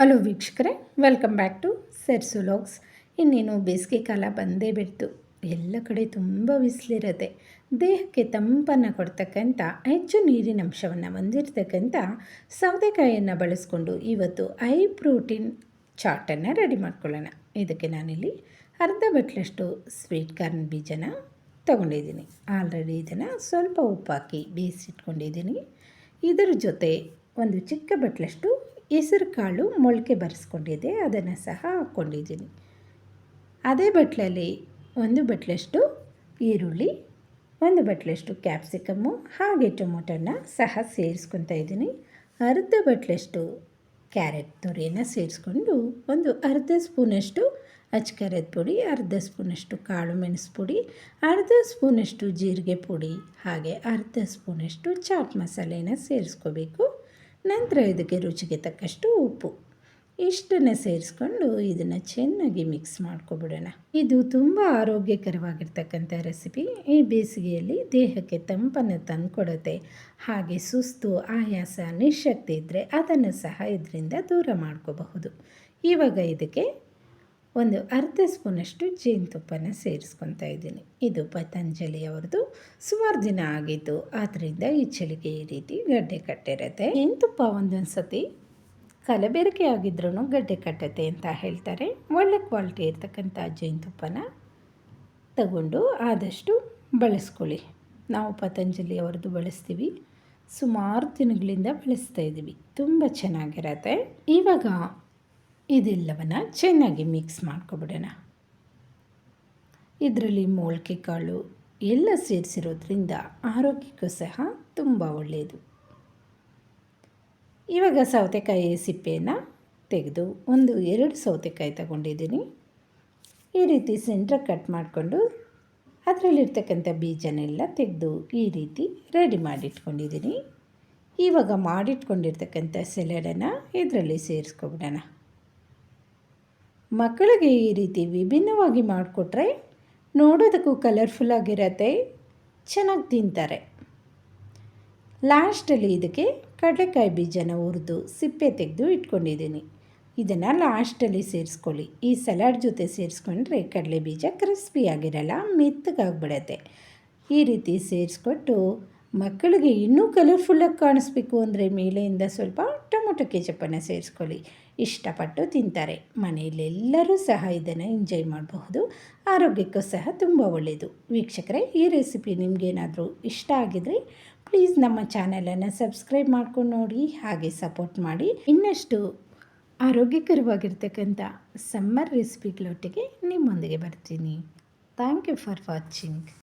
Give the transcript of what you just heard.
Hello ವೀಕ್ಷಕರೇ welcome back to ಸೆರ್ಸುಲಾಗ್ಸ್ ಇನ್ನೇನು ಬೇಸಿಗೆ ಕಾಲ ಬಂದೇ ಬಿಡ್ತು. ಎಲ್ಲ ಕಡೆ ತುಂಬ ಬಿಸಿಲಿರುತ್ತೆ. ದೇಹಕ್ಕೆ ತಂಪನ್ನು ಕೊಡ್ತಕ್ಕಂಥ ಹೆಚ್ಚು ನೀರಿನ ಅಂಶವನ್ನು ಹೊಂದಿರತಕ್ಕಂಥ ಸೌತೆಕಾಯಿಯನ್ನು ಬಳಸ್ಕೊಂಡು ಇವತ್ತು ಐ ಪ್ರೋಟೀನ್ ಚಾಟನ್ನು ರೆಡಿ ಮಾಡ್ಕೊಳ್ಳೋಣ. ಇದಕ್ಕೆ ನಾನಿಲ್ಲಿ ಅರ್ಧ ಬಟ್ಲಷ್ಟು ಸ್ವೀಟ್ ಕಾರ್ನ್ ಬೀಜನ ತಗೊಂಡಿದ್ದೀನಿ. ಆಲ್ರೆಡಿ ಇದನ್ನು ಸ್ವಲ್ಪ ಉಪ್ಪಾಕಿ ಬೇಯಿಸಿಟ್ಕೊಂಡಿದ್ದೀನಿ. ಇದರ ಜೊತೆ ಒಂದು ಚಿಕ್ಕ ಬಟ್ಲಷ್ಟು ಹೆಸರು ಕಾಳು ಮೊಳಕೆ ಬರೆಸ್ಕೊಂಡಿದ್ದೆ ಅದನ್ನು ಸಹ ಹಾಕ್ಕೊಂಡಿದ್ದೀನಿ. ಅದೇ ಬಟ್ಲಲ್ಲಿ ಒಂದು ಬಟ್ಲಷ್ಟು ಈರುಳ್ಳಿ, ಒಂದು ಬಟ್ಲಷ್ಟು ಕ್ಯಾಪ್ಸಿಕಮ್ಮು, ಹಾಗೆ ಟೊಮೊಟೊನ ಸಹ ಸೇರಿಸ್ಕೊತಾ ಇದ್ದೀನಿ. ಅರ್ಧ ಬಟ್ಲಷ್ಟು ಕ್ಯಾರೆಟ್ ತುರಿಯನ್ನು ಸೇರಿಸ್ಕೊಂಡು ಒಂದು ಅರ್ಧ ಸ್ಪೂನಷ್ಟು ಅಚ್ಕರದ ಪುಡಿ, ಅರ್ಧ ಸ್ಪೂನಷ್ಟು ಕಾಳು ಮೆಣಸು ಪುಡಿ, ಅರ್ಧ ಸ್ಪೂನಷ್ಟು ಜೀರಿಗೆ ಪುಡಿ, ಹಾಗೆ ಅರ್ಧ ಸ್ಪೂನಷ್ಟು ಚಾಟ್ ಮಸಾಲೆನ ಸೇರಿಸ್ಕೋಬೇಕು. ನಂತರ ಇದಕ್ಕೆ ರುಚಿಗೆ ತಕ್ಕಷ್ಟು ಉಪ್ಪು. ಇಷ್ಟನ್ನು ಸೇರಿಸ್ಕೊಂಡು ಇದನ್ನು ಚೆನ್ನಾಗಿ ಮಿಕ್ಸ್ ಮಾಡ್ಕೊಬಿಡೋಣ. ಇದು ತುಂಬ ಆರೋಗ್ಯಕರವಾಗಿರ್ತಕ್ಕಂಥ ರೆಸಿಪಿ ಈ ಬೇಸಿಗೆಯಲ್ಲಿ ದೇಹಕ್ಕೆ ತಂಪನ್ನು ತಂದುಕೊಡುತ್ತೆ. ಹಾಗೆ ಸುಸ್ತು, ಆಯಾಸ, ನಿಶಕ್ತಿ ಇದ್ದರೆ ಅದನ್ನು ಸಹ ಇದರಿಂದ ದೂರ ಮಾಡ್ಕೋಬಹುದು. ಇವಾಗ ಇದಕ್ಕೆ ಒಂದು ಅರ್ಧ ಸ್ಪೂನಷ್ಟು ಜೇನುತುಪ್ಪನ ಸೇರಿಸ್ಕೊತಾ ಇದ್ದೀನಿ. ಇದು ಪತಂಜಲಿಯವ್ರದ್ದು ಸುಮಾರು ದಿನ ಆಗಿತ್ತು ಆದ್ದರಿಂದ ಈ ಚಳಿಗೆ ಈ ರೀತಿ ಗಡ್ಡೆ ಕಟ್ಟಿರುತ್ತೆ. ಜೇನುತುಪ್ಪ ಒಂದೊಂದು ಸತಿ ಕಲಬೆರಕೆ ಆಗಿದ್ರೂ ಗಡ್ಡೆ ಕಟ್ಟತ್ತೆ ಅಂತ ಹೇಳ್ತಾರೆ. ಒಳ್ಳೆ ಕ್ವಾಲಿಟಿ ಇರ್ತಕ್ಕಂಥ ಜೇನುತುಪ್ಪನ ತಗೊಂಡು ಆದಷ್ಟು ಬಳಸ್ಕೊಳ್ಳಿ. ನಾವು ಪತಂಜಲಿ ಅವ್ರದ್ದು ಬಳಸ್ತೀವಿ. ಸುಮಾರು ದಿನಗಳಿಂದ ಬಳಸ್ತಾ ಇದ್ದೀವಿ. ತುಂಬ ಚೆನ್ನಾಗಿರತ್ತೆ. ಇವಾಗ ಇದೆಲ್ಲವನ್ನು ಚೆನ್ನಾಗಿ ಮಿಕ್ಸ್ ಮಾಡ್ಕೊಬಿಡೋಣ. ಇದರಲ್ಲಿ ಮೊಳಕೆ ಕಾಳು ಎಲ್ಲ ಸೇರಿಸಿರೋದ್ರಿಂದ ಆರೋಗ್ಯಕ್ಕೂ ಸಹ ತುಂಬ ಒಳ್ಳೆಯದು ಇವಾಗ ಸೌತೆಕಾಯಿ ಸಿಪ್ಪೆಯನ್ನು ತೆಗೆದು ಒಂದು ಎರಡು ಸೌತೆಕಾಯಿ ತಗೊಂಡಿದ್ದೀನಿ. ಈ ರೀತಿ ಸೆಂಟ್ರ್ ಕಟ್ ಮಾಡಿಕೊಂಡು ಅದರಲ್ಲಿರ್ತಕ್ಕಂಥ ಬೀಜನೆಲ್ಲ ತೆಗೆದು ಈ ರೀತಿ ರೆಡಿ ಮಾಡಿಟ್ಕೊಂಡಿದ್ದೀನಿ. ಇವಾಗ ಮಾಡಿಟ್ಕೊಂಡಿರ್ತಕ್ಕಂಥ ಸೆಲೆಡನ್ನು ಇದರಲ್ಲಿ ಸೇರಿಸ್ಕೊಬಿಡೋಣ. ಮಕ್ಕಳಿಗೆ ಈ ರೀತಿ ವಿಭಿನ್ನವಾಗಿ ಮಾಡಿಕೊಟ್ರೆ ನೋಡೋದಕ್ಕೂ ಕಲರ್ಫುಲ್ಲಾಗಿರತ್ತೆ ಚೆನ್ನಾಗಿ ತಿಂತಾರೆ. ಲಾಸ್ಟಲ್ಲಿ ಇದಕ್ಕೆ ಕಡಲೆಕಾಯಿ ಬೀಜನ ಹುರಿದು ಸಿಪ್ಪೆ ತೆಗೆದು ಇಟ್ಕೊಂಡಿದ್ದೀನಿ. ಇದನ್ನು ಲಾಸ್ಟಲ್ಲಿ ಸೇರಿಸ್ಕೊಳ್ಳಿ. ಈ ಸಲಾಡ್ ಜೊತೆ ಸೇರಿಸ್ಕೊಂಡ್ರೆ ಕಡಲೆ ಬೀಜ ಕ್ರಿಸ್ಪಿ ಕ್ರಿಸ್ಪಿಯಾಗಿರಲ್ಲ ಮೆತ್ತಗಾಗ್ಬಿಡತ್ತೆ. ಈ ರೀತಿ ಸೇರಿಸ್ಕೊಟ್ಟು ಮಕ್ಕಳಿಗೆ ಇನ್ನೂ ಕಲರ್ಫುಲ್ಲಾಗಿ ಕಾಣಿಸ್ಬೇಕು ಅಂದರೆ ಮೇಲೆಯಿಂದ ಸ್ವಲ್ಪ ಟೊಮೊಟೊ ಚಪ್ಪನ ಸೇರಿಸ್ಕೊಳ್ಳಿ. ಇಷ್ಟಪಟ್ಟು ತಿಂತಾರೆ. ಮನೆಯಲ್ಲೆಲ್ಲರೂ ಸಹ ಇದನ್ನು ಎಂಜಾಯ್ ಮಾಡಬಹುದು. ಆರೋಗ್ಯಕ್ಕೂ ಸಹ ತುಂಬ ಒಳ್ಳೆಯದು ವೀಕ್ಷಕರೇ, ಈ ರೆಸಿಪಿ ನಿಮಗೇನಾದರೂ ಇಷ್ಟ ಆಗಿದರೆ ಪ್ಲೀಸ್ ನಮ್ಮ ಚಾನಲನ್ನು ಸಬ್ಸ್ಕ್ರೈಬ್ ಮಾಡ್ಕೊಂಡು ನೋಡಿ, ಹಾಗೆ ಸಪೋರ್ಟ್ ಮಾಡಿ. ಇನ್ನಷ್ಟು ಆರೋಗ್ಯಕರವಾಗಿರ್ತಕ್ಕಂಥ ಸಮ್ಮರ್ ರೆಸಿಪಿಗಳೊಟ್ಟಿಗೆ ನಿಮ್ಮೊಂದಿಗೆ ಬರ್ತೀನಿ. Thank you for watching